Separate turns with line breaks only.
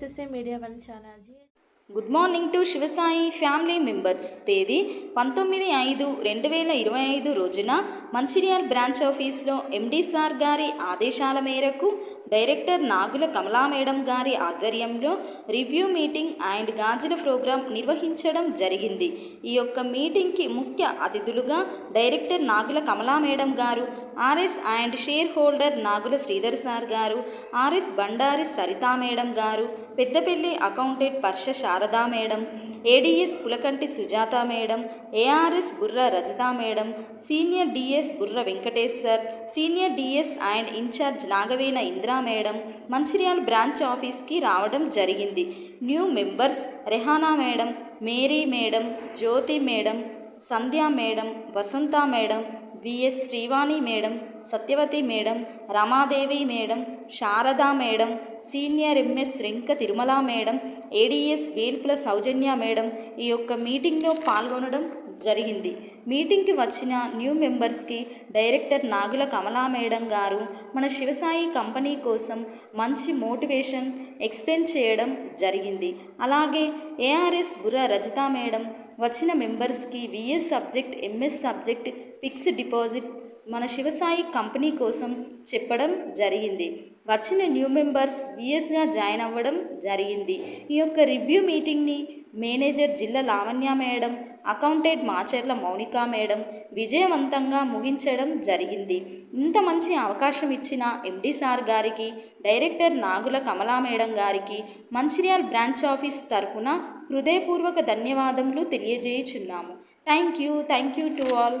Media one channel
good morning to Shivasai family members తేదీ పంతొమ్మిది ఐదు రెండు వేల ఇరవై ఐదు రోజున మంచిర్యాల్ బ్రాంచ్ ఆఫీస్లో ఎండీ సార్ గారి ఆదేశాల మేరకు డైరెక్టర్ నాగుల కమలా మేడం గారి ఆధ్వర్యంలో రివ్యూ మీటింగ్ అండ్ గాజుల ప్రోగ్రాం నిర్వహించడం జరిగింది. ఈ యొక్క మీటింగ్కి ముఖ్య అతిథులుగా డైరెక్టర్ నాగుల కమలా మేడం గారు RS and shareholder Nagula Sridhar sir గారు ఆర్ఎస్ బండారి సరితా మేడం గారు Peddapalli accountant Parsha Sharada madam ADS Pulakanti Sujatha madam ARS Burra Rajitha madam senior DS Burra Venkateshwar senior DS and incharge Nagavena Indra madam Mancherial branch ఆఫీస్కి రావడం జరిగింది. New members Rehana madam Mary madam Jyothi madam Sandhya madam Vasantha madam VS Srivani madam Satyavathi madam Ramadevi madam Sharada madam senior MS Rinka Tirumala madam ADS Velpula Soujanya madam ఈ యొక్క మీటింగ్లో పాల్గొనడం జరిగింది. మీటింగ్కి వచ్చిన న్యూ మెంబర్స్కి director Nagula Kamala madam గారు మన శివసాయి కంపెనీ కోసం మంచి మోటివేషన్ ఎక్స్ప్లెయిన్ చేయడం జరిగింది. అలాగే ఏఆర్ఎస్ బుర్ర రజిత మేడం వచ్చిన మెంబర్స్కి VS subject MS subject fixed deposit మన శివసాయి కంపెనీ కోసం చెప్పడం జరిగింది. వచ్చిన న్యూ మెంబర్స్ విఎస్గా జాయిన్ అవ్వడం జరిగింది. ఈ యొక్క రివ్యూ మీటింగ్ని మేనేజర్ జిల్లా Lavanya madam accountant Macharla Mounika madam విజయవంతంగా ముగించడం జరిగింది. ఇంత మంచి అవకాశం ఇచ్చిన ఎండి సార్ గారికి డైరెక్టర్ నాగుల కమలా మేడం గారికి మంచిర్యాల్ బ్రాంచ్ ఆఫీస్ తరఫున హృదయపూర్వక ధన్యవాదములు తెలియజేయుచున్నాము. Thank you thank you to all.